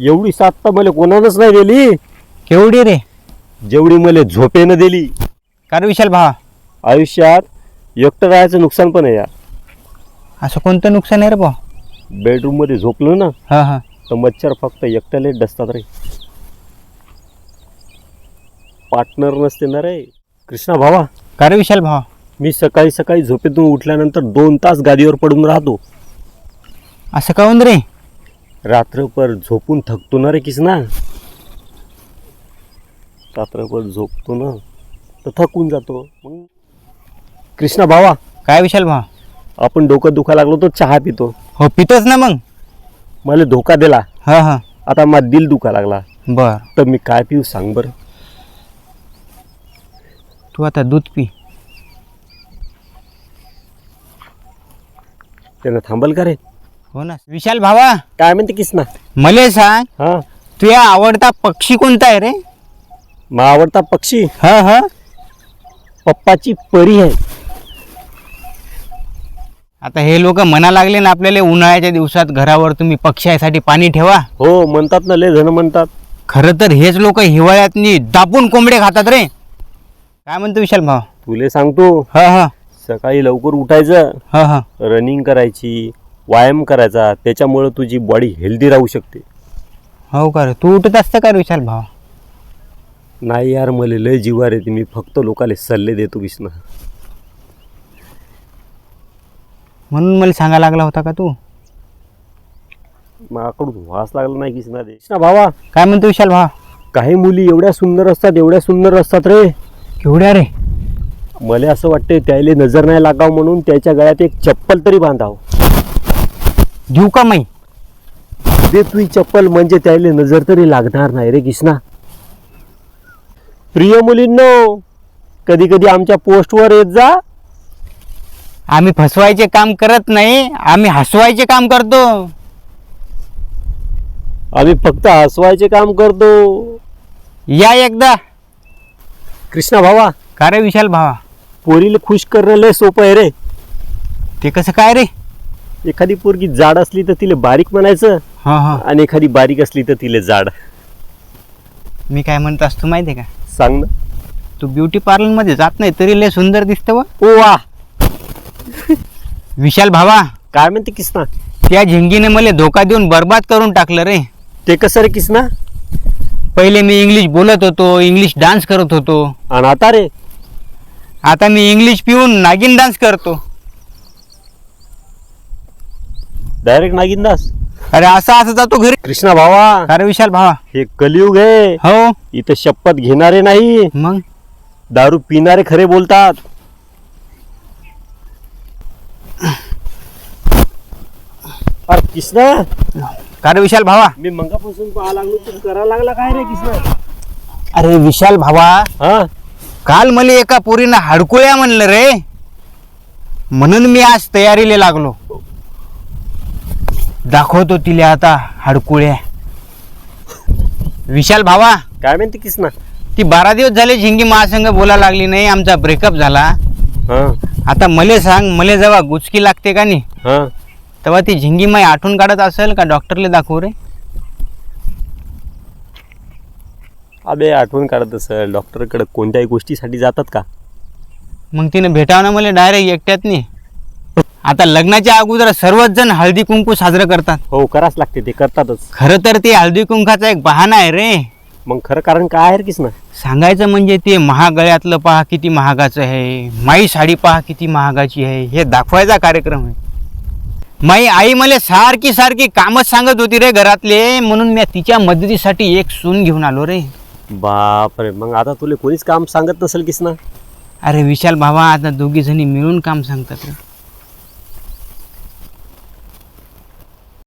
एवढी साथ तर मला कोणालाच नाही दिली. केवढी रे? जेवढी मला झोपेनं दिली. का रे विशाल भावा? आयुष्यात एकटं राहायचं नुकसान पण आहे यार. असं कोणतं नुकसान आहे रे भाऊ बेडरूममध्ये झोपलो ना हा हा. तर मच्छर फक्त एकट्याला डसतात रे. पार्टनर नसते ना रे. कृष्णा भावा का रे विशाल भावा? मी सकाळी सकाळी झोपेतून उठल्यानंतर दोन तास गादीवर पडून राहतो. असं काऊन रे? रात्रभर झोपून थकतो ना रे किसना? रात्रभर झोपतो ना तर थकून जातो. मग कृष्णा भावा काय विशाल भावा? आपण डोकं दुखा लागलो तो चहा पितो. हो पितोच ना मग. मला धोका दिला. हा हा. आता माझा दिल दुखा लागला. बर. तर मी काय पिऊ सांग बरं. तू आता दूध पी. त्यानं थांबल का रे? हो ना. विशाल भावा. काय म्हणते किसना? मले सांग हा. तुझा आवडता पक्षी कोणता आहे रे? मा आवडता पक्षी? हा हा. पप्पाची परी आहे. आता हे लोक म्हणा लागले ना आपल्याला उन्हाळ्याच्या दिवसात घरावर तुम्ही पक्ष्यासाठी पाणी ठेवा. हो म्हणतात ना लय जण म्हणतात. खरं तर हेच लोक हिवाळ्यातनी दाबून कोंबडे खातात रे. काय म्हणतो विशाल भाऊ तुले सांगतो हा हा. सकाळी लवकर उठायचं हा हा. रनिंग करायची व्यायाम करायचा त्याच्यामुळं तुझी बॉडी हेल्दी राहू शकते. हो का रे? तू उठत असतं का रे विशाल भाऊ? नाही यार मला लय जिवार येते. मी फक्त लोकाले सल्ले देतो किसना म्हणून मला सांगायला लागला होता का तू? माझ्याकडून वास लागला नाही किसना दे कृष्णा भावा. काय म्हणतो विशाल भाऊ काही मुली एवढ्या सुंदर असतात एवढ्या सुंदर असतात रे. केवढ्या रे? मला असं वाटते त्याला नजर नाही लागावं म्हणून त्याच्या गळ्यात एक चप्पल तरी बांधावं. देऊ का माई? दे तुझी चप्पल म्हणजे त्याला नजर तरी लागणार नाही रे किसना. प्रिय मुलींनो कधी कधी आमच्या पोस्टवर येत जा. आम्ही फसवायचे काम करत नाही आम्ही हसवायचे काम करतो. आम्ही फक्त हसवायचे काम करतो. या एकदा. कृष्णा भावा का रे विशाल भावा? पोरीला खुश करणं लय सोपं आहे रे. ते कसं काय रे? एखादी पोरगी जाड असली तर तिला बारीक म्हणायचं हा हा. आणि एखादी बारीक असली तर तिला जाड. मी काय म्हणत असतो माहिती आहे का? सांग ना. तू ब्युटी पार्लरमध्ये जात नाही तरी लय सुंदर दिसतं व ओ वा. विशाल भावा. काय म्हणते किसना? त्या झिंगीने मला धोका देऊन बर्बाद करून टाकलं रे. ते कसं रे किसना? पहिले मी इंग्लिश बोलत होतो इंग्लिश डान्स करत होतो. आणि आता रे? आता मी इंग्लिश पिऊन नागिन डान्स करतो. डायरेक्ट नागिंदास. अरे असं असं जातो घरी. कृष्णा भावा. अरे विशाल भावा. हे कलियुग आहे. हो. इथं शपथ घेणारे नाही. मग? दारू पिणारे खरे बोलतात. अरे किसना का रे विशाल भावा? मी मंगापासून पाहा लागलो तू करायला लागला काय रे किसना अरे विशाल भावा हा? काल मला एका पोरीनं हाडकुळ्या म्हणलं रे. म्हणून मी आज तयारीला लागलो. दाखवतो तिला आता हाडकुळ्या विशाल भावा काय म्हणते किसना? ती बारा दिवस झाले झिंगी महासंघ बोला लागली नाही आमचा ब्रेकअप झाला. हा. आता मले सांग मले जेव्हा गुचकी लागते का नाही? हा. तेव्हा ती झिंगी माई आठवण काढत असेल का डॉक्टरला दाखवू रे? अबे आठवण काढत असेल. डॉक्टरकडे कोणत्याही गोष्टीसाठी जातात का? मग तिने भेटावं मला डायरेक्ट एकट्यात नाही आता लग्नाच्या अगोदर सर्वच जण हळदी कुंकू साजरं करतात. हो करावंच लागते ते करतातच. खरं तर ते हळदी कुंकाचा एक बहाणा आहे रे. मग खरं कारण काय आहे रे किसना? सांगायचं म्हणजे ते महागळ्यातलं पहा किती महागाचं आहे. माई साडी पहा किती महागाची आहे. हे दाखवायचा कार्यक्रम आहे. माई आई मला सारखी सारखी कामच सांगत होती रे घरातले म्हणून मी तिच्या मदतीसाठी एक सून घेऊन आलो रे. बापरे मग आता तुला कोणीच काम सांगत नसेल किसना? अरे विशाल भावा आता दोघी जणी मिळून काम सांगतात रे.